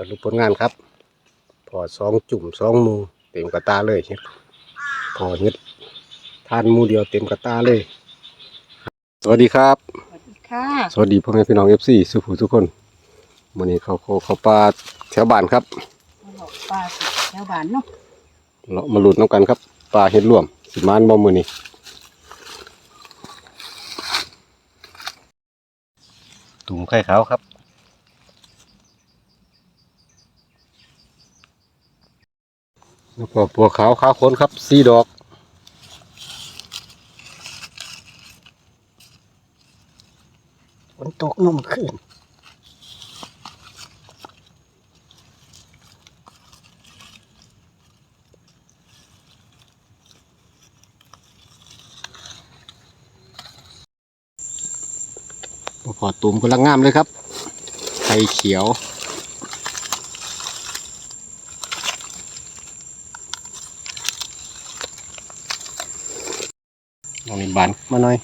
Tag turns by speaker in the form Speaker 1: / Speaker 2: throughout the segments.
Speaker 1: สรุปผลงานครับ พอสองจุ่มสองหมูเต็มกระตาเลยเฮ็ดพอเฮ็ดทานหมูเดียวเต็มกระตาเลย สวัสดีครับ
Speaker 2: สวัสดีค่ะ
Speaker 1: สวัสดีพ่อแม่พี่น้องเอฟซีสุภูทุกคนวันนี้เขาเขาเขาปลาแถวบ้านครับ
Speaker 2: มาหลอกปลาแถวบ้านเนาะ
Speaker 1: เรามาหลุดน้ำกันครับปลาเห็ดร่วมสิมานบ่มือนี่ตุ่มไข่ขาวครับ แล้วก็ปัวขาวขาวโคนครับสีดอก
Speaker 2: ฝนตกนุ่มขึ้น
Speaker 1: พอตุ่มกำลังงามเลยครับไข่เขียว ลองนี่ บานมาหน่อย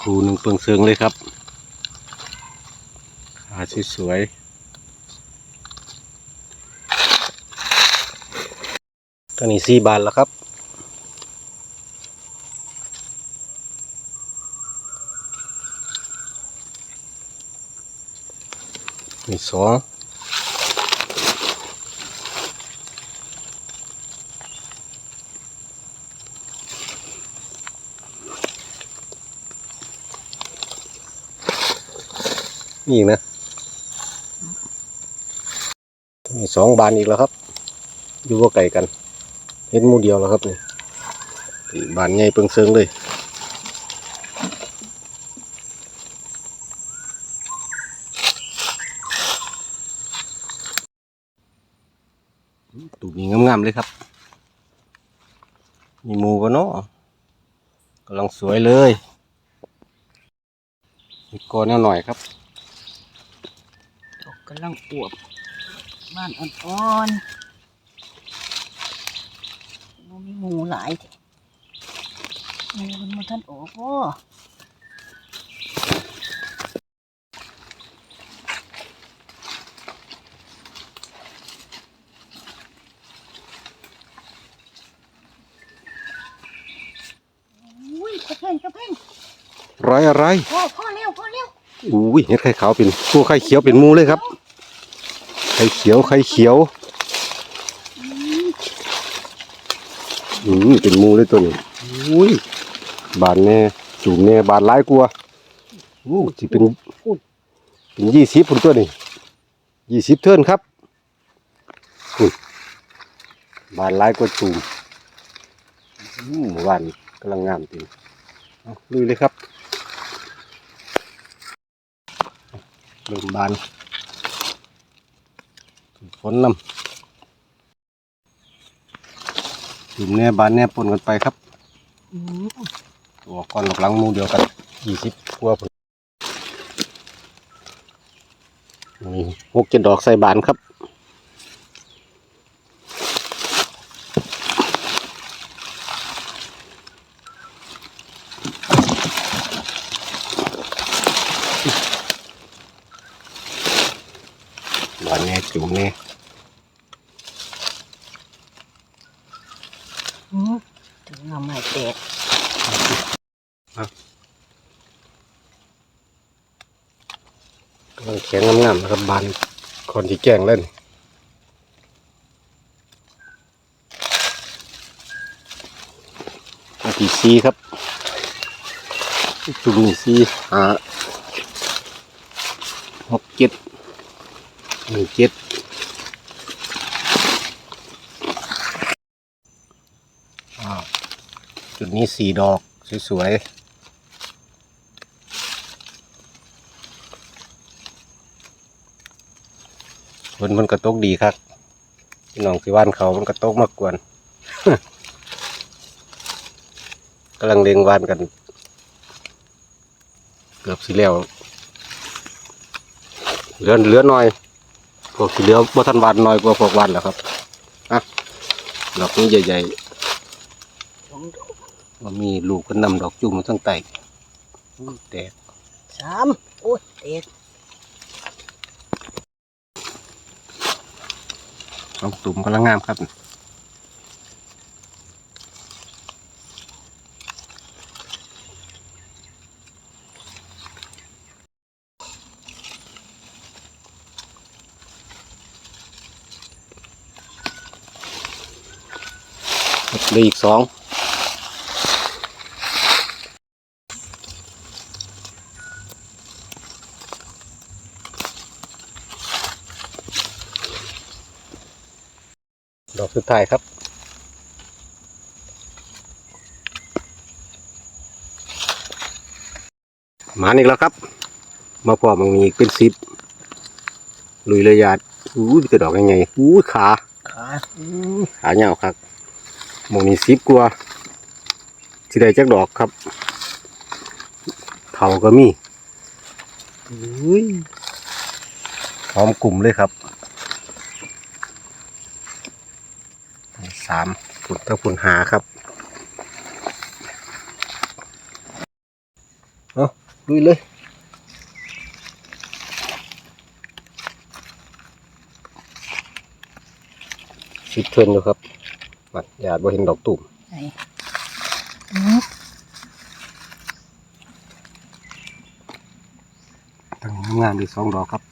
Speaker 1: ครูหนึ่งเปิงเซิงเลยครับขาสวยๆตัวนี้สี่บานแล้วครับมีสอง นี่อีกนะมีสองบานอีกแล้วครับ อยู่ว่าไก่กัน เห็นมูเดียวแล้วครับนี่บานใหญ่เปิงเซิงเลยตูนี้งามๆเลยครับ มีมูกันเนาะกำลังสวยเลยมีกอแนวหน่อยครับ
Speaker 2: กกำลังอวบบ้านอ่อนๆมันมีหมูหลายแท้หมูมันมาท่านโอ้โหอุ้ยกระเพ่งกระเพ่ง
Speaker 1: ร้อยอะไร
Speaker 2: พ่อพ่อเร็วพ่อเร็ว
Speaker 1: อุ้ยเห็ดไข่ขาวเป็นตัวไข่เขียวเป็นหมูเลยครับไข่เขียวไข่เขียวอืมเป็นมูเลยตัวนี้อุ้ยบานแน่จุ่มแน่บานหลายกลัวอู้สิเป็นเป็นยี่สิบพันตัวนี้ยี่สิบเทิร์นครับอุ้ยบานหลายกว่าจุ่มอืมหมู่บ้านกำลังงามจริงลุยเลยครับเริ่มบาน ฝนนำถุ่มแน่บานแน่ปนกันไปครับตัวก้อนหลบหลังมูเดียวกันยี่สิบกว่าผลนี่หกเจ็ดดอกใส่บานครับ บานแน่จุ่มแน่
Speaker 2: อืมถึงเอาไม้แตก
Speaker 1: กำลังแข็งงามๆนะครับบานคนที่แกล้งเล่นอาทีซีครับ จุ่มนี่ซีหาหกเจ็ด หนึ่งเจ็ดอ้าจุดนี้สี่ดอก สวยๆฝนมันกระตกดีครับพี่น้องที่บ้านเขามันกระตกมากกวนกำลังเลี้ยงวานกัน เกือบสิแล้วเลือนเลือหน่อย พวกที่เหลือบ่ทันวานหน่อยกว่าพวกวานแล้วครับอะดอกนี้ใหญ่
Speaker 2: สองดอก
Speaker 1: ว่ามีลูกก็นำดอกจุ่มมาทั้งไตอุ้ยแตก
Speaker 2: สามโอ้ยเด็ก
Speaker 1: ดอกตุ่มกำลังงามครับ เหลืออีกสองดอกสุดท้ายครับ หมาอีกแล้วครับ มาพอมันมีเป็นสิบลุยระยาดอู้ยกระดอกยังไงอู้ยขา
Speaker 2: ขาอืม
Speaker 1: ขาเหยาวครับห มองนี้สิบกว่าที่ได้จักดอกครับเถาก็มีอุ้อมกลุ่มเลยครับสามฝุ่นตะฝุ่นหาครับเอาลุยเลยสิบเทรนอยู่ครับ บัดหยาดบ่เห็นดอกตุ่ม
Speaker 2: ไหนอืม
Speaker 1: ตั้งงามๆดีสองดอกครับ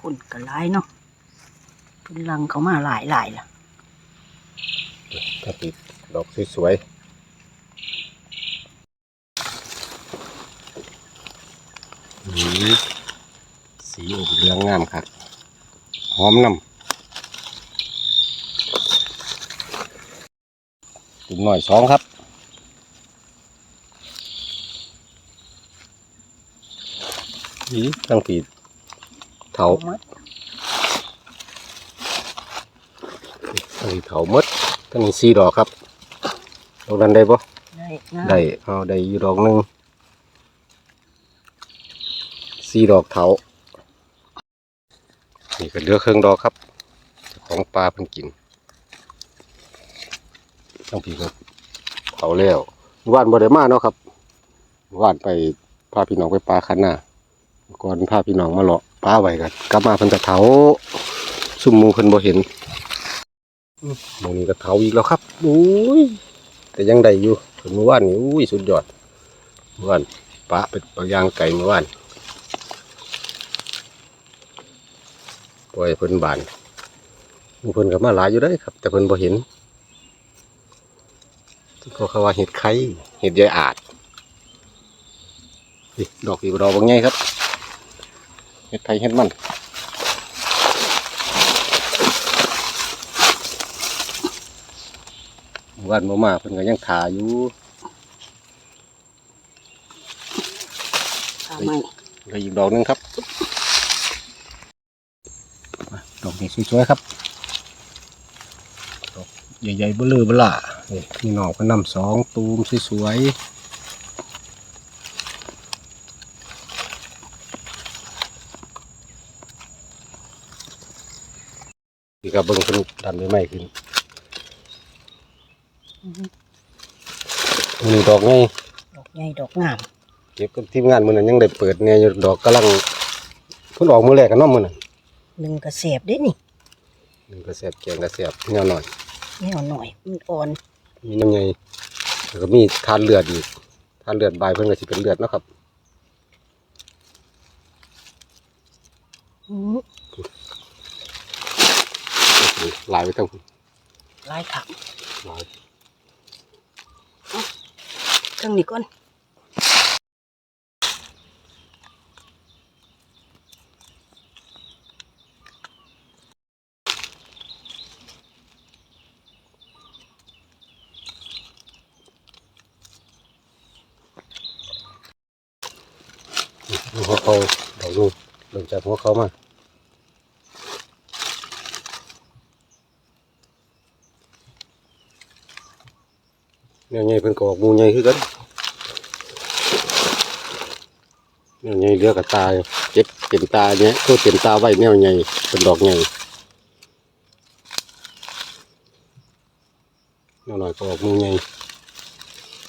Speaker 2: คนก็หลายเนาะเป็นลังเขามาหลายหลายล่ะ
Speaker 1: ถ้าติดดอกสวยๆอืมสีอมเหลืองงามครับหอมน้ำ ตุ่มหน่อยสองครับนี่ตั้งปีเถาตั้งเถามดตั้งนี้สี่ดอกครับดอกนั้นได้ปะ
Speaker 2: ได้
Speaker 1: เอาได้อยู่ดอกหนึ่งสี่ดอกเถานี่ก็เหลือเครื่องดอกครับ ของปลาเพิ่นกิน ต้องพี่ครับเถาแล้วว่านบ่ได้มาเนาะครับว่านไปพาพี่น้องไปปลาคันหน้าก่อนพาพี่น้องมาเลาะปลาไว้กันกลับมาเพิ่นจะเถาซุ่มมูเพิ่นบ่เห็นมองนี้ก็เถาอีกแล้วครับอุ้ยแต่ยังได้อยู่เมื่อวานนี้อุ้ยสุดยอดเมื่อวานปะเป็นปลายางไก่เมื่อวานปล่อยเพิ่นบานมู่เพิ่นก็มาหลายอยู่ได้ครับ แต่เพิ่นบ่เห็น ก็เขาว่าเห็ดไข่เห็ดยายอาดนี่ดอกอีกดอกบางไงครับ เห็ดไข่เห็ดมันเมื่อวันบ่มาเพิ่นก็ยังถ่าอยู่
Speaker 2: ขาไม่
Speaker 1: เหลืออีกดอกหนึงครับมาดอกนี้สวยๆครับ ดอกใหญ่ๆเบลอเบล่านี่ พี่น้องก็นำสองตูมสวยๆนี่ก็เบิ่งสนุกดันใหม่ๆขึ้น
Speaker 2: อือฮึ
Speaker 1: นี่ดอกไง
Speaker 2: ดอกใหญ่ดอกงาม
Speaker 1: เก็บกับทีมงานมื้อนั้นยังได้เปิดเนี่ยอยู่ดอกกำลังเพิ่นออกมื้อแรกกันเนาะมื้อนั้น
Speaker 2: หนึ่งกระเสบได้นี่
Speaker 1: หนึ่งกระแสบแกงกระแสบแนวหน่อย
Speaker 2: แนวหน่อยมันอ่อน
Speaker 1: มีน้ำใยแล้วก็มีทานเลือดอีกทานเลือดบายเพิ่นก็สิเป็นเลือดเนาะครับ
Speaker 2: อืม
Speaker 1: หลายไปทั้ง
Speaker 2: หลายถัง
Speaker 1: หลาย
Speaker 2: เครื่องนี้ก่อน
Speaker 1: ดูหัวเขาดอกดู เริ่มจากเขามาแนวใหญ่เพิ่นก็ออกมูใหญ่คือกันแนวใหญ่เลือกกับตาเจ็บเต็มตาเนี้ยก็เต็มตาไว้แนวใหญ่เป็นดอกใหญ่แนนิดหน่อยก็ออกมือไง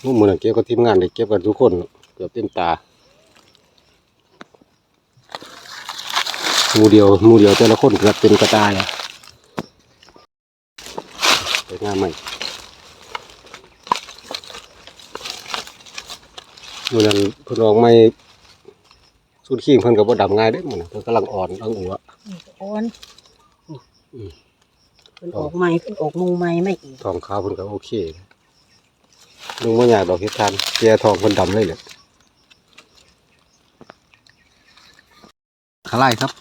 Speaker 1: มือมือหนั่นเก็บกับทีมงานได้เก็บกันทุกคนเกือบเต็มตา มูเดียวหมูเดียวแต่ละคนเกือบเต็มกระตายอะไปงานใหม่มือนั้นเพิ่นออกไม่สุดขี้งเพิ่นก็บ่ดำง่ายเด้อมื้อนั้นเพิ่นกำลังอ่อนอังอัว
Speaker 2: นี่ก็อ่อน
Speaker 1: อืม
Speaker 2: ขึ้นออกใหม่ขึ้นออกมูใหม่ไม่อีก
Speaker 1: ทองขาวเพิ่นก็โอเคลุงบ่อยากดอกเฮ็ดทานแก่ทองเพิ่นดำเลยแหละขาไล่ครับ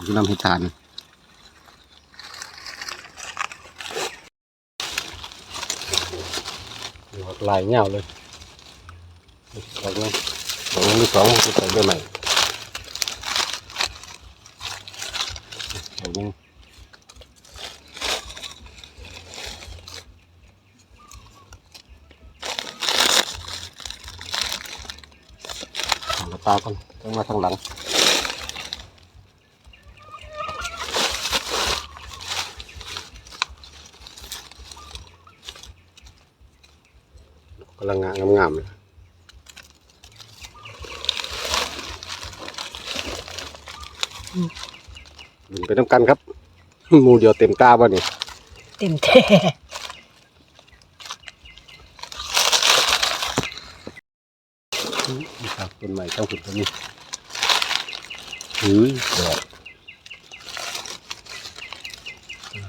Speaker 1: ดอกที่นำเฮ็ดทานดอกลายเงาเลยดอกนี้ดอกนี้สองก็ใส่ได้ใหม่ดอกนี้เอามาตาก่อนต้องมาทางหลังกำลังงามงามๆเลยบินไปน้ำกันครับหมูเดียวเต็มตาบ่นี่
Speaker 2: เต็มแท้
Speaker 1: นี่ครับต้นใหม่ต้องขุดต้นนี้หือดอก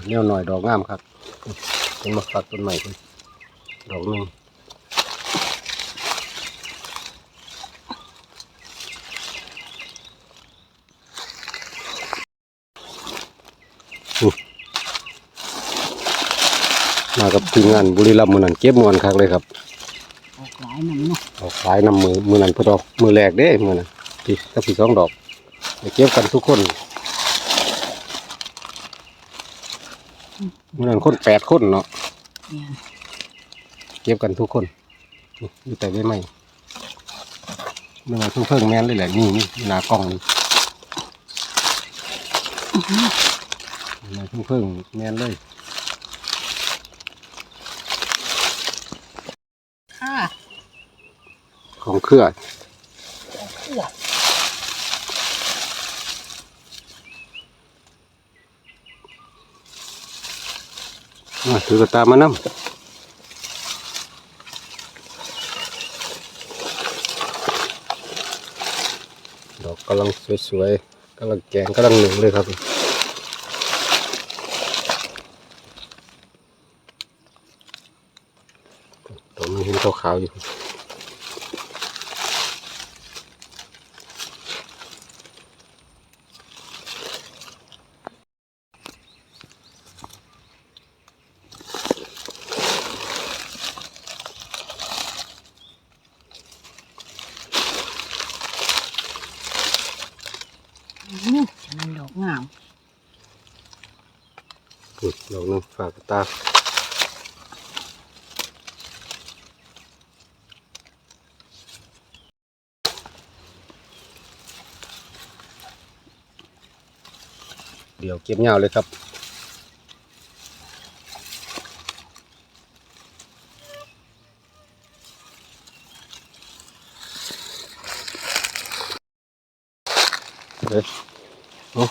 Speaker 1: แนวหน่อยดอกงามครับต้นมะฟักต้นใหม่เป็นดอกหนึง มากับทีมงานบุรีรัมย์มือนันเก็บมวนคักเลยครับ
Speaker 2: ออกหลายน้ำเนาะ
Speaker 1: ออกขายนำมือมือนั้นพอดอกมือแรกเด้มือนั้นพี่ก็พี่สองดอกไปเก็บกันทุกคนมือนั้นคนแปดคนเนาะ
Speaker 2: เนี่ย
Speaker 1: เก็บกันทุกคนนี่อยู่แต่ไม่ไหมมือนั้นเพิ่งเพิ่งแม่นเลยแหละนี่นี่หนากล้องนี่มือนั้นเพิ่งเพิ่งแม่นเลย
Speaker 2: ค่ะ
Speaker 1: ข องเครือ
Speaker 2: เสื้อ
Speaker 1: มาถือกระตามานำดอกกำลังสวยๆกำลังแกงกำลังหนึ่งเลยครับตรงนี้เห็นขาวๆอยู่
Speaker 2: อื้อฉะนั้นดอกงาม
Speaker 1: อืมดอกหนึงฝากตา เดี๋ยวเก็บเงาเลยครับ เฮ้ยโอ้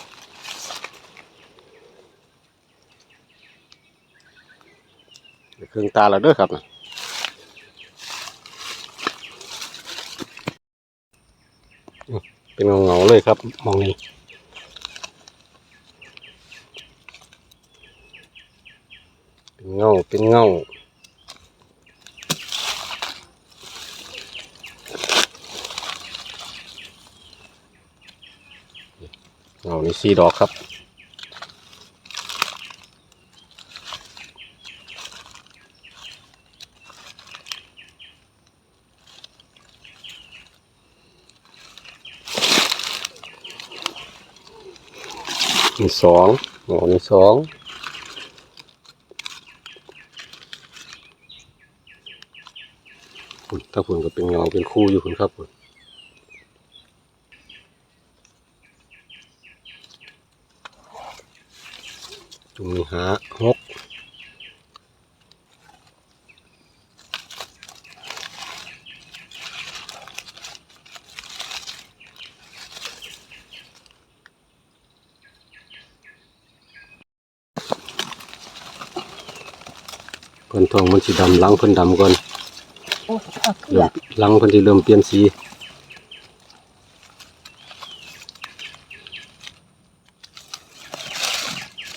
Speaker 1: เครื่องตาแล้วด้อครับนะเป็นเงาๆเลยครับ มองนี้ เป็นเงาเงานี่สี่ดอกครับนี่สองโอ้นี่สอง ถ้าผลก็เป็นเงาเป็นคู่อยู่ผลครับผลจุงนี่หาฮกก่อนทองมันสีดำล้างคนดำก่อน
Speaker 2: เอาเกลื
Speaker 1: เริ่
Speaker 2: อ
Speaker 1: มหลังเพิ่นสิเริ่มเปลี่ยนสี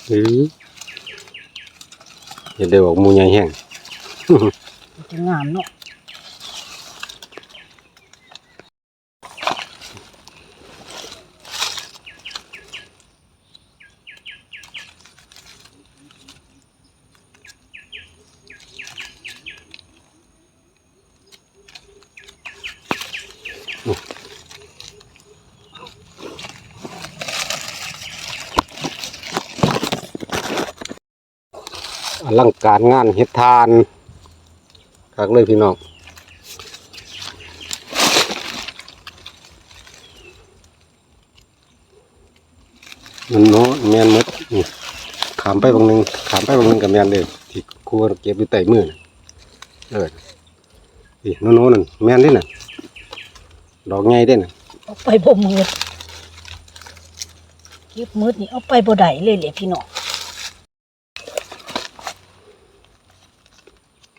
Speaker 1: หรือเห็นได้บอกมูใหญ่แห้ง
Speaker 2: จะงามเนาะ
Speaker 1: อลังการงานเฮ็ดทานคักเลยพี่น้องมันเนาะแมนมดนี่ขามไปบางหนึงขามไปบางหนึงกับแมนเลยที่ครัวเก็บอยู่ใต้มือนะเออนี่โน้นนั่นแมนเด้น่ะดอกใหญ่เด้น่ะ
Speaker 2: เอาไปบ่มืดเก็บมืดนี่เอาไปบ่ได้เลยเลยพี่น้อง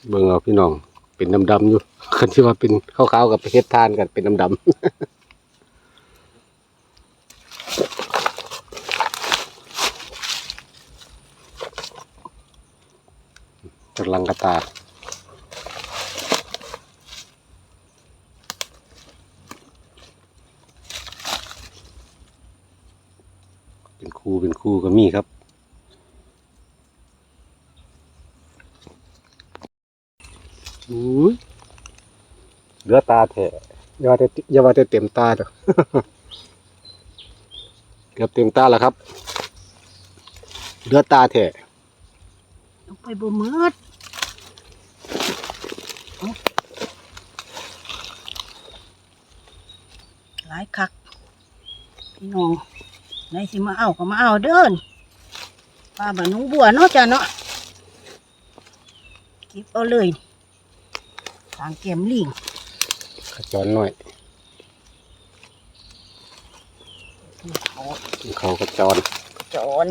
Speaker 1: เบิ่งเอาพี่น้อง เป็นดำๆอยู่คันที่ว่าเป็นขาวๆกับเฮ็ดทานกันเป็นดำๆกำลังกตา เป็นครูเป็นครูก็มีครับ อุ้ย เหลือตาแท้อย่าว่าแต่อย่าว่าแต่เต็มตาเด้อเกือบเต็มตาแล้วครับเหลือตาแท้
Speaker 2: เอาไปบ่มืดเอาหลายคักพี่น้องไหนสิมาเอาก็มาเอาเดินป้าบ้านหน้องบัวเนาะจ้ะเนาะเก็บเอาเลยทางเก็มลิง
Speaker 1: ขจรหน่อย
Speaker 2: เขา
Speaker 1: เขาขจร
Speaker 2: จอน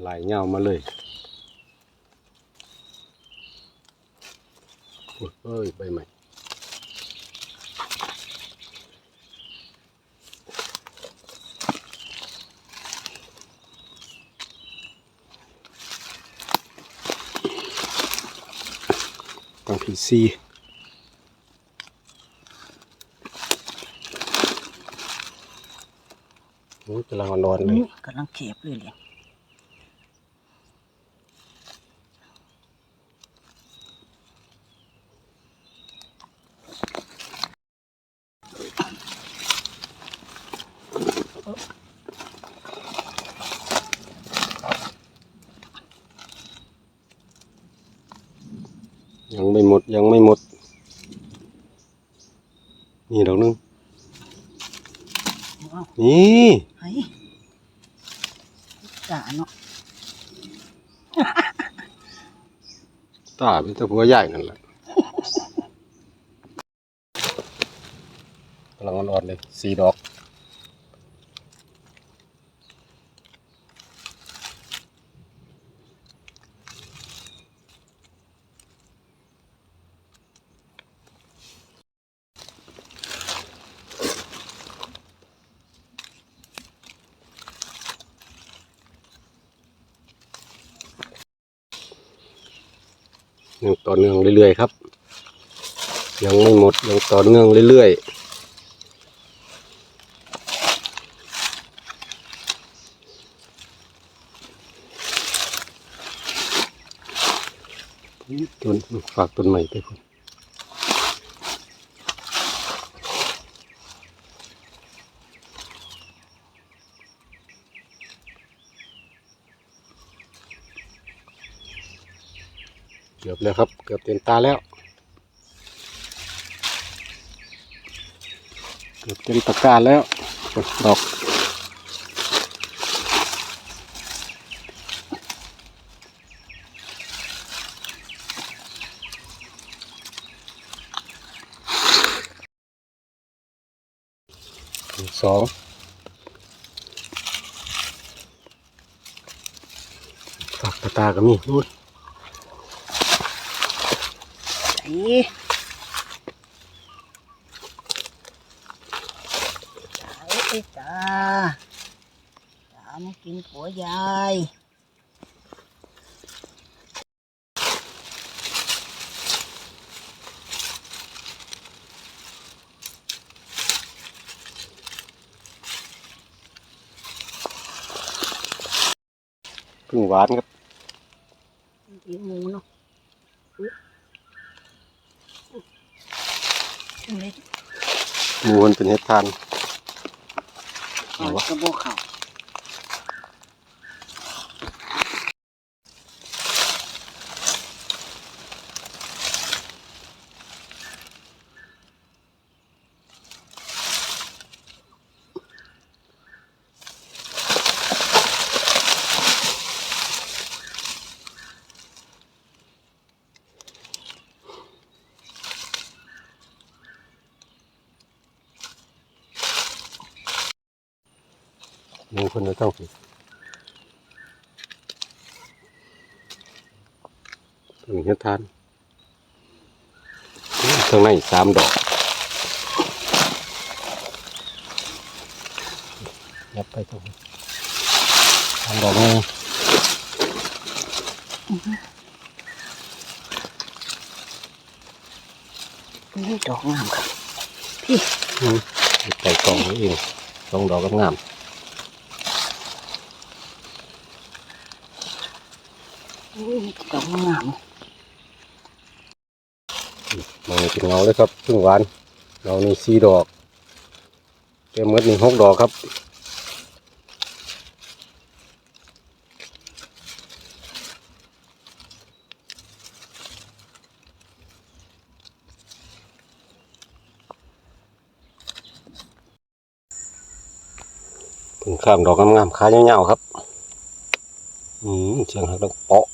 Speaker 1: ไหลเงามาเลยโอ้ยเอ้ยใบใหม่ ตังพีซีโอ้ยกำลังนอนเลย
Speaker 2: กำลังเข็บเลยเลย
Speaker 1: ยังไม่หมดยังไม่หมด นี่ดอกหนึง
Speaker 2: เอา
Speaker 1: นี่
Speaker 2: ไอ้จ่าเนาะ
Speaker 1: ตาเป็นตะพัวใหญ่นั่นแหละกำลังอ่อนๆเลยสี่ดอก ยังต่อเนื่องเรื่อยๆครับ ยังไม่หมดยังต่อเนื่องเรื่อยๆต้นฝากต้นใหม่ไปคุณ กือบแล้วครับ เกือบเต็มตาแล้ว เกือบเต็มตะกร้าแล้วดอกสองฝัก
Speaker 2: ตาตากับมีนู่ ผัวยาย
Speaker 1: พึ่งหวานครับ
Speaker 2: กินหมูเนาะอุ๊ยจังเลย
Speaker 1: ห มันเป็นเฮ็ดทาน
Speaker 2: เอากระบอกเขา
Speaker 1: หมูคนจะต้องผิดพึ่งเห็ดทานข้างในสามดอกยับไปตรงนี้สามดอกนี่
Speaker 2: นี่ดอกงามครับพี่
Speaker 1: อืมใส่กล่องนี้เองสองดอกก็งาม
Speaker 2: ดอกงาม
Speaker 1: มองเป็นเงาเลยครับพึ่งหวานเงานี่สี่ดอกแก้มมดนี่หกดอกครับถึงข้ามดอกงามๆขายเงาวๆครับ อืมเชียงหักดังเปาะ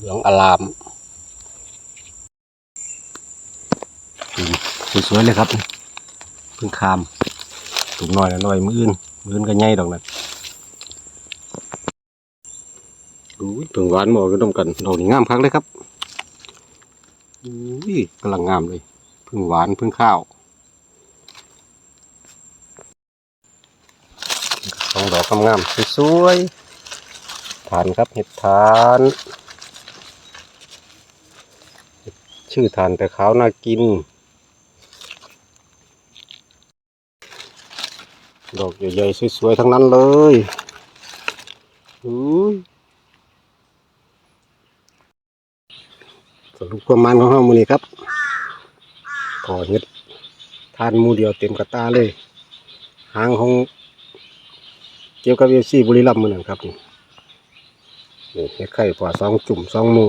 Speaker 1: เหลืองอลามสวยๆเลยครับเพิ่งข้ามถุงน้อยนะน้อยมืออื่นมืออื่นก็ใหญ่ดอกนะอุ้ยถึงหวานหมอก็ต้องกันดอกนี้งามคักเลยครับอุ้ยกำลังงามเลยเพึ่งหวานเพึ่งข้าวสองดอกงามๆสวยๆทานครับเห็ดทานเห็ด ชื่อทานแต่ขาวน่ากิน ดอกใหญ่ๆสวยๆทั้งนั้นเลยอุ้ยสรุปความมันของเรามือนี้ครับพอเห็ดทานมูเดียวเต็มกระตาเลย หางของเกี่ยวกับเอซีบุรีรัมย์มือนั่นครับนี่นี่เฮ็ดไข่ปลาสองจุ่มสองมู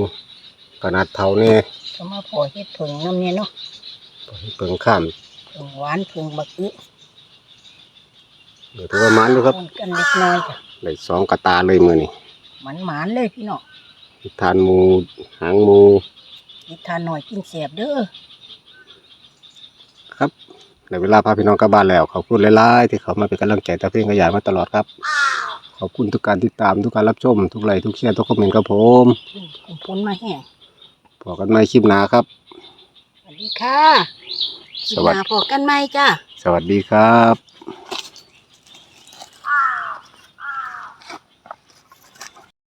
Speaker 1: ขนาดเท่าแน่
Speaker 2: ก็มาพอเฮ็ดผึ่งน้ำเนี่ยเนาะ
Speaker 1: เปิงข้าม
Speaker 2: ผึ่งหวานผึ่งบักอึ
Speaker 1: เดี๋ยวถือว่ามันอยู่ครับ
Speaker 2: นกันเล็กน้อยจ้ะ
Speaker 1: ได้สองกระตาเลยมือนี่
Speaker 2: มันหมานเลยพี่น้อง
Speaker 1: ทานหมูหางหมู
Speaker 2: นิทานหน่อยกินเสียบเด้อ
Speaker 1: ครับในเวลาพาพี่น้องกลับบ้านแล้วขอบคุณหลายๆที่เขามาเป็นกำลังใจตาเพ่งขยายมาตลอดครับ ขอบคุณทุกการติดตามทุกการรับชม ทุกไลค์ทุกแชร์ทุกคอมเมนต์ครับผม
Speaker 2: คุณพ้นมาแห้ง
Speaker 1: พอกันใหม่คลิปหน้าครับ
Speaker 2: สวัสดีค่ะ
Speaker 1: สวัสดี
Speaker 2: มาพอกันไหมจ้า
Speaker 1: สวัสดีครับ